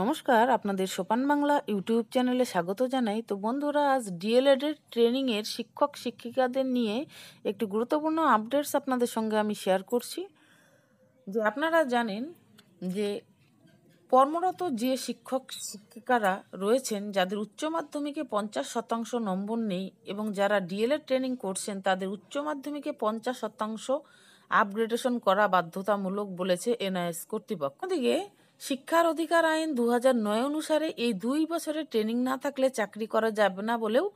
নমস্কার, আপনাদের সোপান বাংলা ইউটিউব চ্যানেলে স্বাগত জানাই। তো বন্ধুরা, আজ ডিএলএডের ট্রেনিংয়ের শিক্ষক, শিক্ষিকাদের নিয়ে একটি গুরুত্বপূর্ণ আপডেটস আপনাদের সঙ্গে আমি শেয়ার করছি। যে আপনারা জানেন যে কর্মরত যে শিক্ষক, শিক্ষিকারা রয়েছেন, যাদের উচ্চ মাধ্যমিকে পঞ্চাশ শতাংশ নম্বর নেই এবং যারা ডিএলএড ট্রেনিং করছেন, তাদের উচ্চ মাধ্যমিকে পঞ্চাশ শতাংশ আপগ্রেডেশন করা বাধ্যতামূলক বলেছে এনআইএস কর্তৃপক্ষ। দিকে শিক্ষার অধিকার আইন দু নয় অনুসারে এই দুই বছরের ট্রেনিং না থাকলে চাকরি করা যাবে না বলেও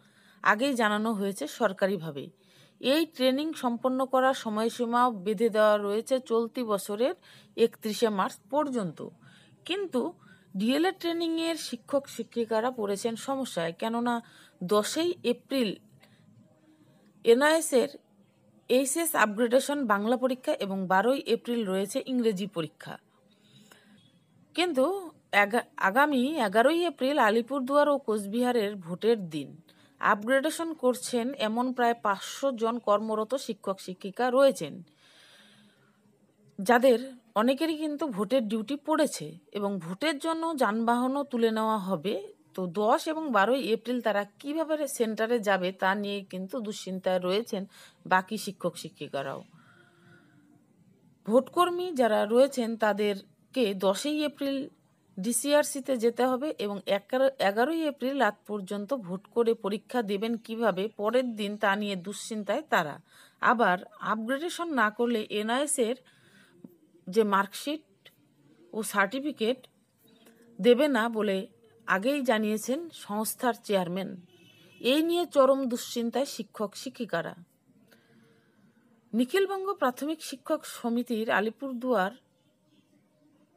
আগেই জানানো হয়েছে সরকারিভাবে। এই ট্রেনিং সম্পন্ন করার সময়সীমা বেঁধে দেওয়া রয়েছে চলতি বছরের একত্রিশে মার্চ পর্যন্ত। কিন্তু ডিএলএড ট্রেনিংয়ের শিক্ষক শিক্ষিকারা পড়েছেন সমস্যায়, কেননা দশই এপ্রিল এনআইএসের এইচএস আপগ্রেডেশন বাংলা পরীক্ষা এবং বারোই এপ্রিল রয়েছে ইংরেজি পরীক্ষা। কিন্তু আগামী এগারোই এপ্রিল আলিপুরদুয়ার ও কোচবিহারের ভোটের দিন। আপগ্রেডেশন করছেন এমন প্রায় পাঁচশো জন কর্মরত শিক্ষক, শিক্ষিকা রয়েছেন, যাদের অনেকেরই কিন্তু ভোটের ডিউটি পড়েছে এবং ভোটের জন্য যানবাহনও তুলে নেওয়া হবে। তো দশ এবং বারোই এপ্রিল তারা কীভাবে সেন্টারে যাবে তা নিয়ে কিন্তু দুশ্চিন্তায় রয়েছেন বাকি শিক্ষক, শিক্ষিকারাও। ভোটকর্মী যারা রয়েছেন তাদেরকে দশই এপ্রিল ডিসিআরসিতে যেতে হবে এবং এগারো এগারোই এপ্রিল রাত পর্যন্ত ভোট করে পরীক্ষা দেবেন কীভাবে, পরের দিন তা নিয়ে দুশ্চিন্তায় তারা। আবার আপগ্রেডেশন না করলে এনআইএসের যে মার্কশিট ও সার্টিফিকেট দেবে না বলে আগেই জানিয়েছেন সংস্থার চেয়ারম্যান। এই নিয়ে চরম দুশ্চিন্তায় শিক্ষক শিক্ষিকারা। নিখিলবঙ্গ প্রাথমিক শিক্ষক সমিতির আলিপুরদুয়ার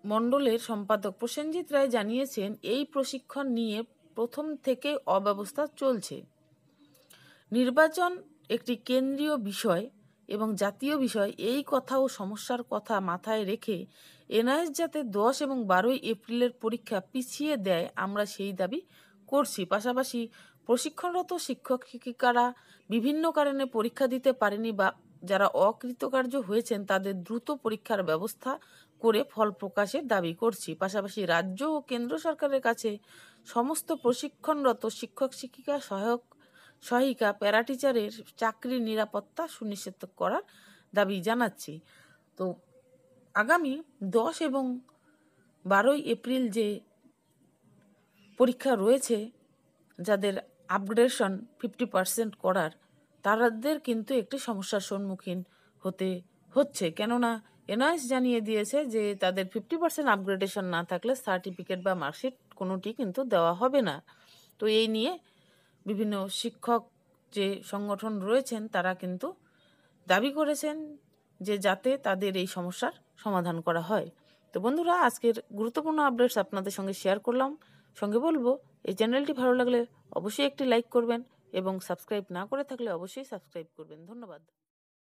মণ্ডলের সম্পাদক প্রসেনজিৎ রায় জানিয়েছেন, এই প্রশিক্ষণ নিয়ে প্রথম থেকে অব্যবস্থা চলছে। নির্বাচন একটি কেন্দ্রীয় বিষয় এবং জাতীয় বিষয়। এই কথা ও সমস্যার কথা মাথায় রেখে এনআইএস যাতে দশ এবং বারোই এপ্রিলের পরীক্ষা পিছিয়ে দেয়, আমরা সেই দাবি করছি। পাশাপাশি প্রশিক্ষণরত শিক্ষক শিক্ষিকারা বিভিন্ন কারণে পরীক্ষা দিতে পারেনি বা যারা অকৃতকার্য হয়েছেন, তাদের দ্রুত পরীক্ষার ব্যবস্থা করে ফল প্রকাশের দাবি করছি। পাশাপাশি রাজ্য ও কেন্দ্র সরকারের কাছে সমস্ত প্রশিক্ষণরত শিক্ষক, শিক্ষিকা, সহায়ক, সহায়িকা, প্যারাটিচারের চাকরির নিরাপত্তা সুনিশ্চিত করার দাবি জানাচ্ছি। তো আগামী দশ এবং বারোই এপ্রিল যে পরীক্ষা রয়েছে, যাদের আপগ্রেডেশন ফিফটি পার্সেন্ট করার তাদের কিন্তু একটি সমস্যার সম্মুখীন হতে হচ্ছে। কেননা এনআইএস জানিয়ে দিয়েছে যে, তাদের ফিফটি পার্সেন্ট আপগ্রেডেশন না থাকলে সার্টিফিকেট বা মার্কশিট কোনোটি কিন্তু দেওয়া হবে না। তো এই নিয়ে বিভিন্ন শিক্ষক যে সংগঠন রয়েছেন, তারা কিন্তু দাবি করেছেন যে, যাতে তাদের এই সমস্যার সমাধান করা হয়। তো বন্ধুরা, আজকের গুরুত্বপূর্ণ আপডেটস আপনাদের সঙ্গে শেয়ার করলাম। সঙ্গে বলব, এই চ্যানেলটি ভালো লাগলে অবশ্যই একটি লাইক করবেন। এবং সাবস্ক্রাইব না করে থাকলে অবশ্যই সাবস্ক্রাইব করবেন। ধন্যবাদ।